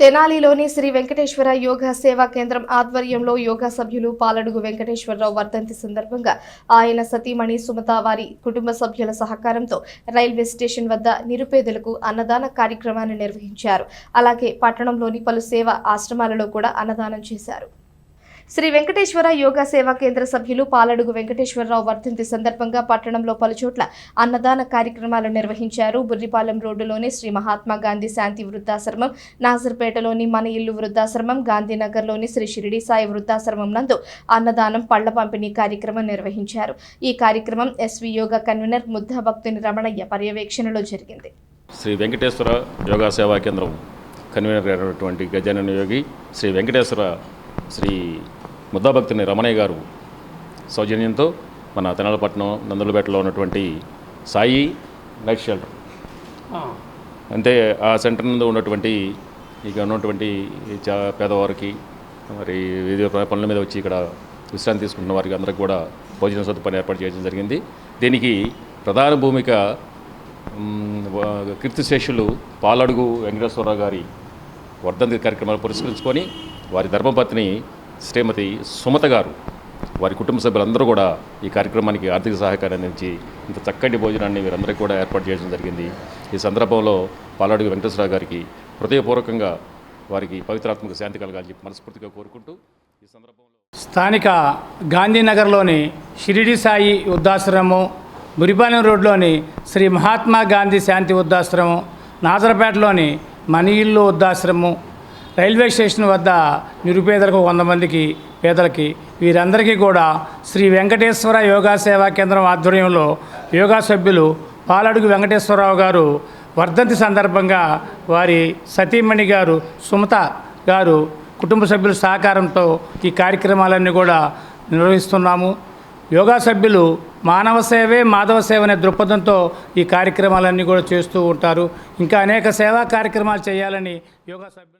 తెనాలిలోని శ్రీ వెంకటేశ్వర యోగా సేవా కేంద్రం ఆధ్వర్యంలో యోగా సభ్యులు పాలడుగు వెంకటేశ్వరరావు వర్ధంతి సందర్భంగా ఆయన సతీమణి సుమత వారి కుటుంబ సభ్యుల సహకారంతో రైల్వే స్టేషన్ వద్ద నిరుపేదలకు అన్నదాన కార్యక్రమాన్ని నిర్వహించారు. అలాగే పట్టణంలోని పలు సేవా ఆశ్రమాలలో కూడా అన్నదానం చేశారు. శ్రీ వెంకటేశ్వర యోగా సేవా కేంద్ర సభ్యులు పాలడుగు వెంకటేశ్వరరావు వర్ధంతి సందర్భంగా పట్టణంలో పలుచోట్ల అన్నదాన కార్యక్రమాలు నిర్వహించారు. బుర్రిపాలెం రోడ్డులోని శ్రీ మహాత్మా గాంధీ శాంతి వృద్ధాశ్రమం నాజర్పేటలోని మన ఇల్లు వృద్ధాశ్రమం గాంధీనగర్లోని శ్రీ షిరిడి సాయి వృద్ధాశ్రమం నందు అన్నదానం పళ్ళ పంపిణీ కార్యక్రమం నిర్వహించారు. ఈ కార్యక్రమం ఎస్వి యోగా కన్వీనర్ ముద్దా భక్తుని రమణయ్య పర్యవేక్షణలో జరిగింది. శ్రీ వెంకటేశ్వర యోగా సేవా కేంద్రం కన్వీనర్ అయినటువంటి గజానన యోగి శ్రీ వెంకటేశ్వర శ్రీ ముద్దాభక్తుని రమణయ్య గారు సౌజన్యంతో మన తెనాలపట్నం నందులపేటలో ఉన్నటువంటి సాయి నైట్ షెల్టర్. అంటే ఆ సెంటర్ నందు ఉన్నటువంటి ఇక ఉన్నటువంటి చా పేదవారికి మరి వివిధ పనుల మీద వచ్చి ఇక్కడ విశ్రాంతి తీసుకుంటున్న వారికి అందరికీ కూడా భోజన సదుపాయం ఏర్పాటు చేయడం జరిగింది. దీనికి ప్రధాన భూమిక కీర్తిశేషులు పాలడుగు వెంకటేశ్వరరావు గారి వర్ధంతి కార్యక్రమాలు పురస్కరించుకొని వారి ధర్మపత్ని శ్రీమతి సుమత గారు వారి కుటుంబ సభ్యులందరూ కూడా ఈ కార్యక్రమానికి ఆర్థిక సహకారం అందించి ఇంత చక్కటి భోజనాన్ని వీరందరికీ కూడా ఏర్పాటు చేయడం జరిగింది. ఈ సందర్భంలో పాలాడుగు వెంకటేశ్వరరావు గారికి హృదయపూర్వకంగా వారికి పవిత్రాత్మక శాంతి కలగాలని చెప్పి మనస్ఫూర్తిగా కోరుకుంటూ ఈ సందర్భంలో స్థానిక గాంధీనగర్లోని షిరిడి సాయి వృద్ధాశ్రమం బురిపాలెం రోడ్లోని శ్రీ మహాత్మా గాంధీ శాంతి వృద్ధాశ్రమం నాజరపేటలోని మనీ ఇల్లు వృద్ధాశ్రమం రైల్వే స్టేషన్ వద్ద నిరుపేదలకు వంద మందికి పేదలకి వీరందరికీ కూడా శ్రీ వెంకటేశ్వర యోగా సేవా కేంద్రం ఆధ్వర్యంలో యోగా సభ్యులు పాలడుగు వెంకటేశ్వరరావు గారు వర్ధంతి సందర్భంగా వారి సతీమణి గారు సుమత గారు కుటుంబ సభ్యుల సహకారంతో ఈ కార్యక్రమాలన్నీ కూడా నిర్వహిస్తున్నాము. యోగా సభ్యులు మానవ సేవే మాధవ సేవ అనే దృక్పథంతో ఈ కార్యక్రమాలన్నీ కూడా చేస్తూ ఉంటారు. ఇంకా అనేక సేవా కార్యక్రమాలు చేయాలని యోగా సభ్యులు